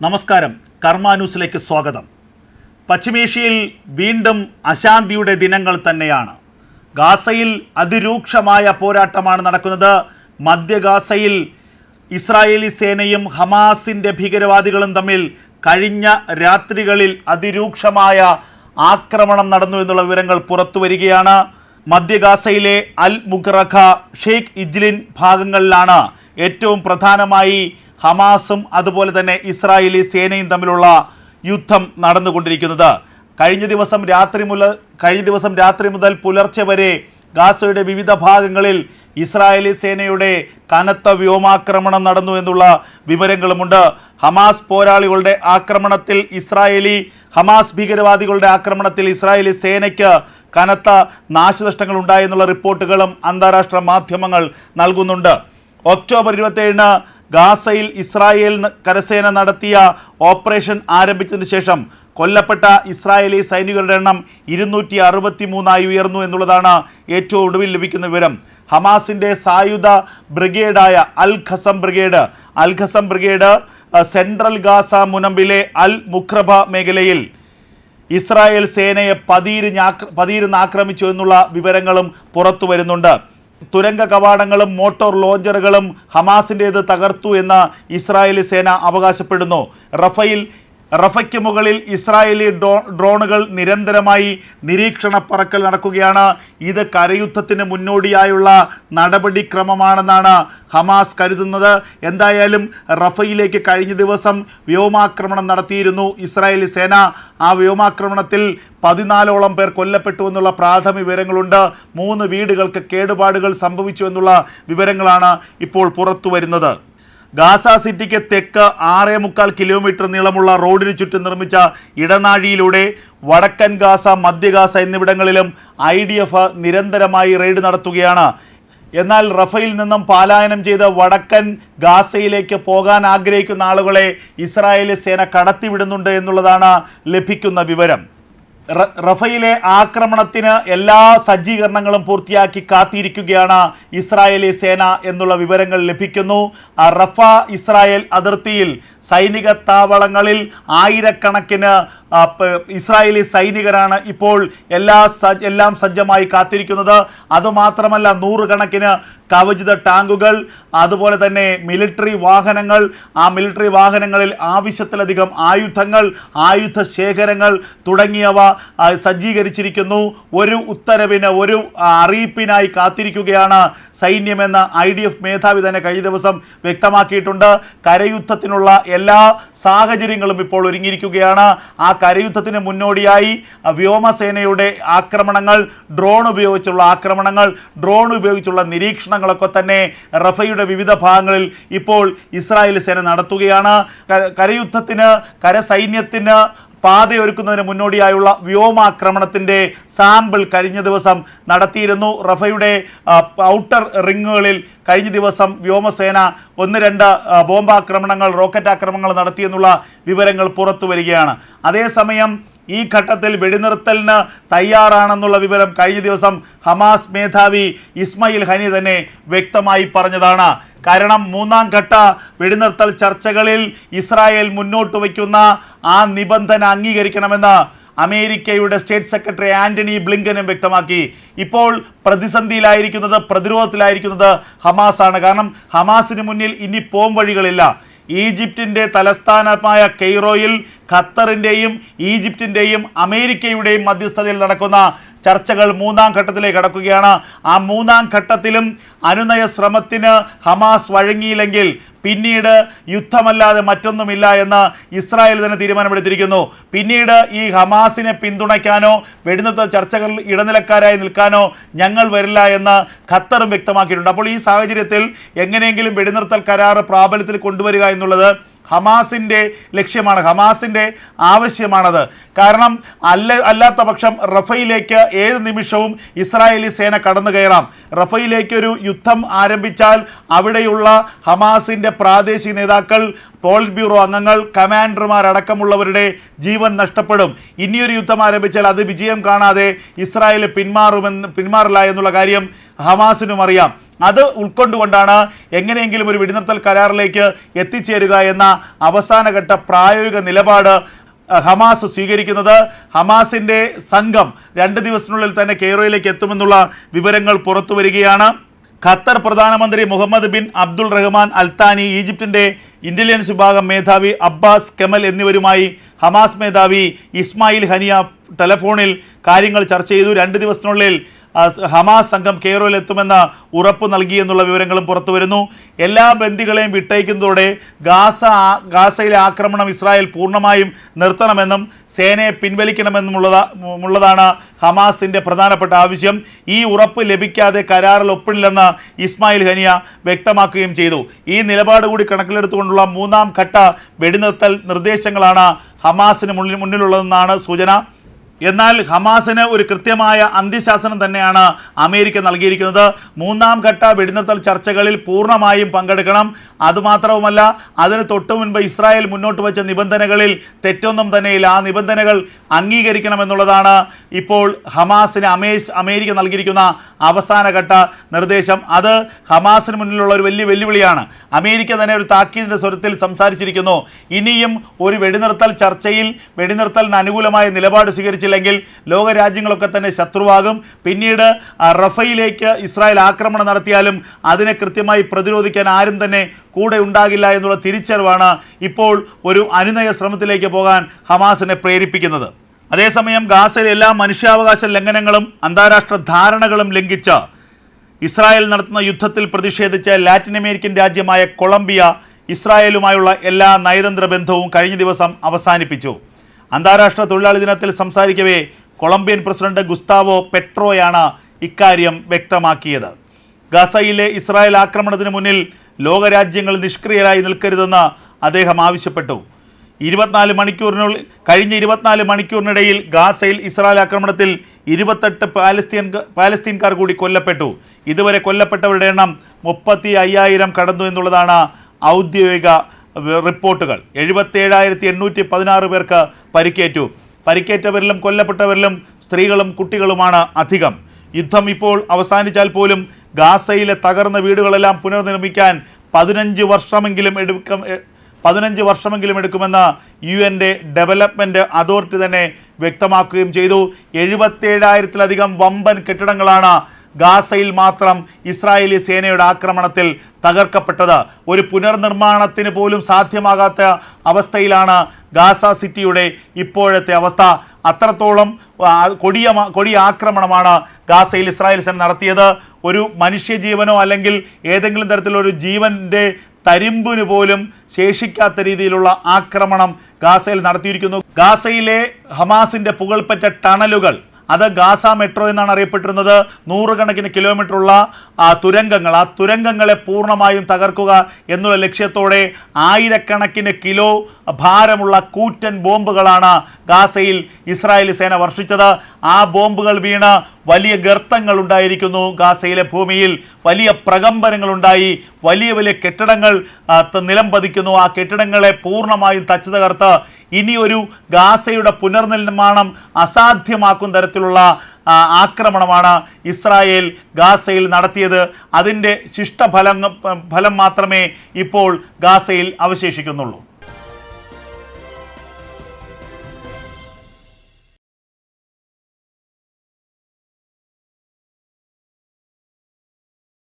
നമസ്കാരം. കർമ്മ ന്യൂസിലേക്ക് സ്വാഗതം. പശ്ചിമേഷ്യയിൽ വീണ്ടും അശാന്തിയുടെ ദിനങ്ങൾ തന്നെയാണ്. ഗാസയിൽ അതിരൂക്ഷമായ പോരാട്ടമാണ് നടക്കുന്നത്. മധ്യ ഗാസയിൽ ഇസ്രായേലി സേനയും ഹമാസിന്റെ ഭീകരവാദികളും തമ്മിൽ കഴിഞ്ഞ രാത്രികളിൽ അതിരൂക്ഷമായ ആക്രമണം നടന്നു എന്നുള്ള വിവരങ്ങൾ പുറത്തു വരികയാണ്. മധ്യ ഗാസയിലെ അൽ മുഖറഖ ഷെയ്ഖ് ഇജ്ലിൻ ഭാഗങ്ങളിലാണ് ഏറ്റവും പ്രധാനമായി ഹമാസും അതുപോലെ തന്നെ ഇസ്രായേലി സേനയും തമ്മിലുള്ള യുദ്ധം നടന്നുകൊണ്ടിരിക്കുന്നത്. കഴിഞ്ഞ ദിവസം രാത്രി മുതൽ കഴിഞ്ഞ ദിവസം രാത്രി മുതൽ പുലർച്ചെ വരെ ഗാസയുടെ വിവിധ ഭാഗങ്ങളിൽ ഇസ്രായേലി സേനയുടെ കനത്ത വ്യോമാക്രമണം നടന്നു എന്നുള്ള വിവരങ്ങളുമുണ്ട്. ഹമാസ് പോരാളികളുടെ ആക്രമണത്തിൽ ഇസ്രായേലി ഹമാസ് ഭീകരവാദികളുടെ ആക്രമണത്തിൽ ഇസ്രായേലി സേനയ്ക്ക് കനത്ത നാശനഷ്ടങ്ങൾ ഉണ്ടായെന്നുള്ള റിപ്പോർട്ടുകളും അന്താരാഷ്ട്ര മാധ്യമങ്ങൾ നൽകുന്നുണ്ട്. ഒക്ടോബർ ഇരുപത്തേഴിന് ഗാസയിൽ ഇസ്രായേൽ കരസേന നടത്തിയ ഓപ്പറേഷൻ ആരംഭിച്ചതിന് ശേഷം കൊല്ലപ്പെട്ട ഇസ്രായേലി സൈനികരുടെ എണ്ണം ഇരുന്നൂറ്റി അറുപത്തി മൂന്നായി ഉയർന്നു എന്നുള്ളതാണ് ഏറ്റവും ഒടുവിൽ ലഭിക്കുന്ന വിവരം. ഹമാസിന്റെ സായുധ ബ്രിഗേഡായ Al Qassam brigade Al Qassam brigade central Gaza മുനമ്പിലെ അൽ മുഖ്രബ മേഖലയിൽ ഇസ്രായേൽ സേനയെ പതിയിരുന്ന് പതിയിരുന്ന് ആക്രമിച്ചു എന്നുള്ള വിവരങ്ങളും പുറത്തു വരുന്നുണ്ട്. തുരങ്ക കവാടങ്ങളും മോട്ടോർ ലോഞ്ചറുകളും ഹമാസിന്റേത് തകർത്തു എന്ന് ഇസ്രായേലി സേന അവകാശപ്പെടുന്നു. റഫയിൽ റഫയ്ക്ക് മുകളിൽ ഇസ്രായേലി ഡ്രോ ഡ്രോണുകൾ നിരന്തരമായി നിരീക്ഷണ പറക്കൽ നടക്കുകയാണ്. ഇത് കരയുദ്ധത്തിന് മുന്നോടിയായുള്ള നടപടിക്രമമാണെന്നാണ് ഹമാസ് കരുതുന്നത്. എന്തായാലും റഫയിലേക്ക് കഴിഞ്ഞ ദിവസം വ്യോമാക്രമണം നടത്തിയിരുന്നു ഇസ്രായേലി സേന. ആ വ്യോമാക്രമണത്തിൽ പതിനാലോളം പേർ കൊല്ലപ്പെട്ടു എന്നുള്ള പ്രാഥമിക വിവരങ്ങളുണ്ട്. മൂന്ന് വീടുകൾക്ക് കേടുപാടുകൾ സംഭവിച്ചു എന്നുള്ള വിവരങ്ങളാണ് ഇപ്പോൾ പുറത്തു വരുന്നത് ഗാസ സിറ്റിക്ക് തെക്ക് ആറേ മുക്കാൽ കിലോമീറ്റർ നീളമുള്ള റോഡിന് ചുറ്റും നിർമ്മിച്ച ഇടനാഴിയിലൂടെ വടക്കൻ ഗാസ മധ്യ ഗാസ എന്നിവിടങ്ങളിലും ഐ ഡി എഫ് നിരന്തരമായി റെയ്ഡ് നടത്തുകയാണ്. എന്നാൽ റഫയിൽ നിന്നും പാലായനം ചെയ്ത് വടക്കൻ ഗാസയിലേക്ക് പോകാൻ ആഗ്രഹിക്കുന്ന ആളുകളെ ഇസ്രായേലി സേന കടത്തിവിടുന്നുണ്ട് എന്നുള്ളതാണ് ലഭിക്കുന്ന വിവരം. റഫയിലെ ആക്രമണത്തിന് എല്ലാ സജ്ജീകരണങ്ങളും പൂർത്തിയാക്കി കാത്തിരിക്കുകയാണ് ഇസ്രായേലി സേന എന്നുള്ള വിവരങ്ങൾ ലഭിക്കുന്നു. റഫ ഇസ്രായേൽ അതിർത്തിയിൽ സൈനിക താവളങ്ങളിൽ ആയിരക്കണക്കിന് ഇസ്രായേലി സൈനികരാണ് ഇപ്പോൾ എല്ലാ എല്ലാം സജ്ജമായി കാത്തിരിക്കുന്നത്. അതുമാത്രമല്ല നൂറുകണക്കിന് കവചിത ടാങ്കുകൾ അതുപോലെ തന്നെ മിലിറ്ററി വാഹനങ്ങൾ ആ മിലിറ്ററി വാഹനങ്ങളിൽ ആവശ്യത്തിലധികം ആയുധങ്ങൾ ആയുധ ശേഖരങ്ങൾ തുടങ്ങിയവ സജ്ജീകരിച്ചിരിക്കുന്നു. ഒരു ഉത്തരവിന് ഒരു അറിയിപ്പിനായി കാത്തിരിക്കുകയാണ് സൈന്യമെന്ന് ഐ ഡി എഫ് മേധാവി തന്നെ കഴിഞ്ഞ ദിവസം വ്യക്തമാക്കിയിട്ടുണ്ട്. കരയുദ്ധത്തിനുള്ള എല്ലാ സാഹചര്യങ്ങളും ഇപ്പോൾ ഒരുങ്ങിയിരിക്കുകയാണ്. ആ കരയുദ്ധത്തിന് മുന്നോടിയായി വ്യോമസേനയുടെ ആക്രമണങ്ങൾ ഡ്രോൺ ഉപയോഗിച്ചുള്ള ആക്രമണങ്ങൾ ഡ്രോൺ ഉപയോഗിച്ചുള്ള നിരീക്ഷണങ്ങളൊക്കെ തന്നെ റഫയുടെ വിവിധ ഭാഗങ്ങളിൽ ഇപ്പോൾ ഇസ്രായേൽ സേന നടത്തുകയാണ്. കരയുദ്ധത്തിന് കരസൈന്യത്തിന് പാതയൊരുക്കുന്നതിന് മുന്നോടിയായുള്ള വ്യോമാക്രമണത്തിന്റെ സാമ്പിൾ കഴിഞ്ഞ ദിവസം നടത്തിയിരുന്നു. റഫയുടെ ഔട്ടർ റിങ്ങുകളിൽ കഴിഞ്ഞ ദിവസം വ്യോമസേന ഒന്ന് രണ്ട് ബോംബാക്രമണങ്ങൾ റോക്കറ്റ് ആക്രമണങ്ങൾ നടത്തിയെന്നുള്ള വിവരങ്ങൾ പുറത്തു വരികയാണ്. അതേസമയം ഈ ഘട്ടത്തിൽ വെടിനിർത്തലിന് തയ്യാറാണെന്നുള്ള വിവരം കഴിഞ്ഞ ദിവസം ഹമാസ് മേധാവി ഇസ്മായിൽ ഹനി തന്നെ വ്യക്തമായി പറഞ്ഞതാണ്. കാരണം മൂന്നാം ഘട്ട വെടിനിർത്തൽ ചർച്ചകളിൽ ഇസ്രായേൽ മുന്നോട്ട് വയ്ക്കുന്ന ആ നിബന്ധന അംഗീകരിക്കണമെന്ന് അമേരിക്കയുടെ സ്റ്റേറ്റ് സെക്രട്ടറി ആന്റണി ബ്ലിങ്കനും വ്യക്തമാക്കി. ഇപ്പോൾ പ്രതിസന്ധിയിലായിരിക്കുന്നത് പ്രതിരോധത്തിലായിരിക്കുന്നത് ഹമാസ് ആണ് കാരണം ഹമാസിന് മുന്നിൽ ഇനി പോം വഴികളില്ല. ഈജിപ്തിന്റെ തലസ്ഥാനമായ കെയ്റോയിൽ ഖത്തറിന്റെയും ഈജിപ്തിന്റെയും അമേരിക്കയുടെയും മധ്യസ്ഥതയിൽ നടക്കുന്ന ചർച്ചകൾ മൂന്നാം ഘട്ടത്തിലേക്ക് കടക്കുകയാണ്. ആ മൂന്നാം ഘട്ടത്തിലും അനുനയ ശ്രമത്തിന് ഹമാസ് വഴങ്ങിയില്ലെങ്കിൽ പിന്നീട് യുദ്ധമല്ലാതെ മറ്റൊന്നുമില്ല എന്ന് ഇസ്രായേൽ തന്നെ തീരുമാനമെടുത്തിരിക്കുന്നു. പിന്നീട് ഈ ഹമാസിനെ പിന്തുണയ്ക്കാനോ വെടിനിർത്തൽ ചർച്ചകളിൽ ഇടനിലക്കാരായി നിൽക്കാനോ ഞങ്ങൾ വരില്ല എന്ന് ഖത്തറും വ്യക്തമാക്കിയിട്ടുണ്ട്. അപ്പോൾ ഈ സാഹചര്യത്തിൽ എങ്ങനെയെങ്കിലും വെടിനിർത്തൽ കരാർ പ്രാബല്യത്തിൽ കൊണ്ടുവരിക എന്നുള്ളത് ഹമാസിന്റെ ലക്ഷ്യമാണ് ഹമാസിന്റെ ആവശ്യമാണത്. കാരണം അല്ല അല്ലാത്ത പക്ഷം റഫയിലേക്ക് ഏത് നിമിഷവും ഇസ്രായേലി സേന കടന്നു കയറാം. റഫയിലേക്ക് ഒരു യുദ്ധം ആരംഭിച്ചാൽ അവിടെയുള്ള ഹമാസിന്റെ പ്രാദേശിക നേതാക്കൾ പോളിറ്റ് ബ്യൂറോ അംഗങ്ങൾ കമാൻഡർമാർ അടക്കമുള്ളവരുടെ ജീവൻ നഷ്ടപ്പെടും. ഇനിയൊരു യുദ്ധം ആരംഭിച്ചാൽ അത് വിജയം കാണാതെ ഇസ്രായേൽ പിന്മാറുമെന്ന് പിന്മാറില്ല എന്നുള്ള കാര്യം ഹമാസിനും അറിയാം. അത് ഉൾക്കൊണ്ടുകൊണ്ടാണ് എങ്ങനെയെങ്കിലും ഒരു വെടിനിർത്തൽ കരാറിലേക്ക് എത്തിച്ചേരുക എന്ന അവസാനഘട്ട പ്രായോഗിക നിലപാട് ഹമാസ് സ്വീകരിക്കുന്നത്. ഹമാസിന്റെ സംഘം രണ്ട് ദിവസത്തിനുള്ളിൽ തന്നെ കെയ്റോയിലേക്ക് എത്തുമെന്നുള്ള വിവരങ്ങൾ പുറത്തു വരികയാണ്. ഖത്തർ പ്രധാനമന്ത്രി Muhammad bin Abdul Rahman Al Thani ഈജിപ്തിന്റെ ഇന്റലിജൻസ് വിഭാഗം മേധാവി അബ്ബാസ് കെമൽ എന്നിവരുമായി ഹമാസ് മേധാവി ഇസ്മായിൽ ഹനിയ ടെലഫോണിൽ കാര്യങ്ങൾ ചർച്ച ചെയ്തു. രണ്ട് ദിവസത്തിനുള്ളിൽ ഹമാസ് സംഘം കെയറോയിൽ എത്തുമെന്ന ഉറപ്പ് നൽകി എന്നുള്ള വിവരങ്ങളും പുറത്തു വരുന്നു. എല്ലാ ബന്ദികളെയും വിട്ടയക്കുന്നതോടെ ഗാസ ഗാസയിലെ ആക്രമണം ഇസ്രായേൽ പൂർണമായും നിർത്തണമെന്നും സേനയെ പിൻവലിക്കണമെന്നുമുള്ളതാ ഉള്ളതാണ് ഹമാസിന്റെ പ്രധാനപ്പെട്ട ആവശ്യം. ഈ ഉറപ്പ് ലഭിക്കാതെ കരാറിൽ ഒപ്പിടില്ലെന്ന് ഇസ്മായിൽ ഹനിയ വ്യക്തമാക്കുകയും ചെയ്തു. ഈ നിലപാട് കൂടി കണക്കിലെടുത്തുകൊണ്ടുള്ള മൂന്നാം ഘട്ട വെടിനിർത്തൽ നിർദ്ദേശങ്ങളാണ് ഹമാസിന് മുന്നിലുള്ളതെന്നാണ് സൂചന. എന്നാൽ ഹമാസിന് ഒരു കൃത്യമായ അന്ത്യശാസനം തന്നെയാണ് അമേരിക്ക നൽകിയിരിക്കുന്നത്. മൂന്നാം ഘട്ട വെടിനിർത്തൽ ചർച്ചകളിൽ പൂർണമായും പങ്കെടുക്കണം. അതുമാത്രവുമല്ല അതിന് തൊട്ടു മുൻപ് ഇസ്രായേൽ മുന്നോട്ട് വെച്ച നിബന്ധനകളിൽ തെറ്റൊന്നും തന്നെയില്ല. ആ നിബന്ധനകൾ അംഗീകരിക്കണമെന്നുള്ളതാണ് ഇപ്പോൾ ഹമാസിന് അമേ അമേരിക്ക നൽകിയിരിക്കുന്ന അവസാന ഘട്ട നിർദ്ദേശം. അത് ഹമാസിന് മുന്നിലുള്ള ഒരു വലിയ വെല്ലുവിളിയാണ്. അമേരിക്ക തന്നെ ഒരു താക്കീതിന്റെ സ്വരത്തിൽ സംസാരിച്ചിരിക്കുന്നു. ഇനിയും ഒരു വെടിനിർത്തൽ ചർച്ചയിൽ വെടിനിർത്തലിന് അനുകൂലമായ നിലപാട് സ്വീകരിച്ചില്ലെങ്കിൽ ലോകരാജ്യങ്ങളൊക്കെ തന്നെ ശത്രുവാകും. പിന്നീട് റഫയിലേക്ക് ഇസ്രായേൽ ആക്രമണം നടത്തിയാലും അതിനെ കൃത്യമായി പ്രതിരോധിക്കാൻ ആരും തന്നെ കൂടെ ഉണ്ടാകില്ല എന്നുള്ള തിരിച്ചറിവാണ് ഇപ്പോൾ ഒരു അനുനയ ശ്രമത്തിലേക്ക് പോകാൻ ഹമാസിനെ പ്രേരിപ്പിക്കുന്നത്. അതേസമയം ഗാസയിലെ എല്ലാ മനുഷ്യാവകാശ ലംഘനങ്ങളും അന്താരാഷ്ട്ര ധാരണകളും ലംഘിച്ച ഇസ്രായേൽ നടത്തുന്ന യുദ്ധത്തിൽ പ്രതിഷേധിച്ച ലാറ്റിൻ അമേരിക്കൻ രാജ്യമായ കൊളംബിയ ഇസ്രായേലുമായുള്ള എല്ലാ നയതന്ത്ര ബന്ധവും കഴിഞ്ഞ ദിവസം അവസാനിപ്പിച്ചു. അന്താരാഷ്ട്ര തൊഴിലാളി ദിനത്തിൽ സംസാരിക്കവേ കൊളംബിയൻ പ്രസിഡന്റ് ഗുസ്താവോ പെട്രോയാണ് ഇക്കാര്യം വ്യക്തമാക്കിയത്. ഗസയിലെ ഇസ്രായേൽ ആക്രമണത്തിന് മുന്നിൽ ലോകരാജ്യങ്ങൾ നിഷ്ക്രിയരായി നിൽക്കരുതെന്ന് അദ്ദേഹം ആവശ്യപ്പെട്ടു. ഇരുപത്തിനാല് മണിക്കൂറിനുള്ളിൽ കഴിഞ്ഞ ഇരുപത്തിനാല് മണിക്കൂറിനിടയിൽ ഗാസയിൽ ഇസ്രായേൽ ആക്രമണത്തിൽ ഇരുപത്തെട്ട് പാലസ്തീൻ പാലസ്തീൻകാർ കൂടി കൊല്ലപ്പെട്ടു. ഇതുവരെ കൊല്ലപ്പെട്ടവരുടെ എണ്ണം മുപ്പത്തി അയ്യായിരം കടന്നു എന്നുള്ളതാണ് ഔദ്യോഗിക റിപ്പോർട്ടുകൾ. എഴുപത്തേഴായിരത്തി എണ്ണൂറ്റി പതിനാറ് പേർക്ക് പരിക്കേറ്റു. പരിക്കേറ്റവരിലും കൊല്ലപ്പെട്ടവരിലും സ്ത്രീകളും കുട്ടികളുമാണ് അധികം. യുദ്ധം ഇപ്പോൾ അവസാനിച്ചാൽ പോലും ഗാസയിലെ തകർന്ന വീടുകളെല്ലാം പുനർനിർമ്മിക്കാൻ പതിനഞ്ച് വർഷമെങ്കിലും എടുക്കും പതിനഞ്ച് വർഷമെങ്കിലും എടുക്കുമെന്ന് യു എന്റെ ഡെവലപ്മെന്റ് അതോറിറ്റി തന്നെ വ്യക്തമാക്കുകയും ചെയ്തു. എഴുപത്തേഴായിരത്തിലധികം വമ്പൻ കെട്ടിടങ്ങളാണ് ഗാസയിൽ മാത്രം ഇസ്രായേലി സേനയുടെ ആക്രമണത്തിൽ തകർക്കപ്പെട്ടത്. ഒരു പുനർനിർമ്മാണത്തിന് പോലും സാധ്യമാകാത്ത അവസ്ഥയിലാണ് ഗാസ സിറ്റിയുടെ ഇപ്പോഴത്തെ അവസ്ഥ. അത്രത്തോളം കൊടിയ കൊടിയ ആക്രമണമാണ് ഗാസയിൽ ഇസ്രായേൽ സേന നടത്തിയത്. ഒരു മനുഷ്യജീവനോ അല്ലെങ്കിൽ ഏതെങ്കിലും തരത്തിലൊരു ജീവന്റെ തരിമ്പിന് പോലും ശേഷിക്കാത്ത രീതിയിലുള്ള ആക്രമണം ഗാസയിൽ നടത്തിയിരിക്കുന്നു. ഗാസയിലെ ഹമാസിന്റെ പുകൾപ്പറ്റ ടണലുകൾ അത് ഗാസ മെട്രോ എന്നാണ് അറിയപ്പെട്ടിരുന്നത്. നൂറുകണക്കിന് കിലോമീറ്റർ ഉള്ള ആ തുരങ്കങ്ങൾ. ആ തുരങ്കങ്ങളെ പൂർണമായും തകർക്കുക എന്നുള്ള ലക്ഷ്യത്തോടെ ആയിരക്കണക്കിന് കിലോ ഭാരമുള്ള കൂറ്റൻ ബോംബുകളാണ് ഗാസയിൽ ഇസ്രായേലി സേന വർഷിച്ചത്. ആ ബോംബുകൾ വീണ് വലിയ ഗർത്തങ്ങൾ ഉണ്ടായിരിക്കുന്നു. ഗാസയിലെ ഭൂമിയിൽ വലിയ പ്രകമ്പനങ്ങൾ ഉണ്ടായി. വലിയ വലിയ കെട്ടിടങ്ങൾ നിലം പതിക്കുന്നു. ആ കെട്ടിടങ്ങളെ പൂർണമായും തച്ചു തകർത്ത് ഇനിയൊരു ഗാസയുടെ പുനർനിർമ്മാണം അസാധ്യമാക്കും തരത്തിലുള്ള ആക്രമണമാണ് ഇസ്രായേൽ ഗാസയിൽ നടത്തിയത്. അതിന്റെ ശിഷ്ടഫലം ഫലം മാത്രമേ ഇപ്പോൾ ഗാസയിൽ അവശേഷിക്കുന്നുള്ളൂ.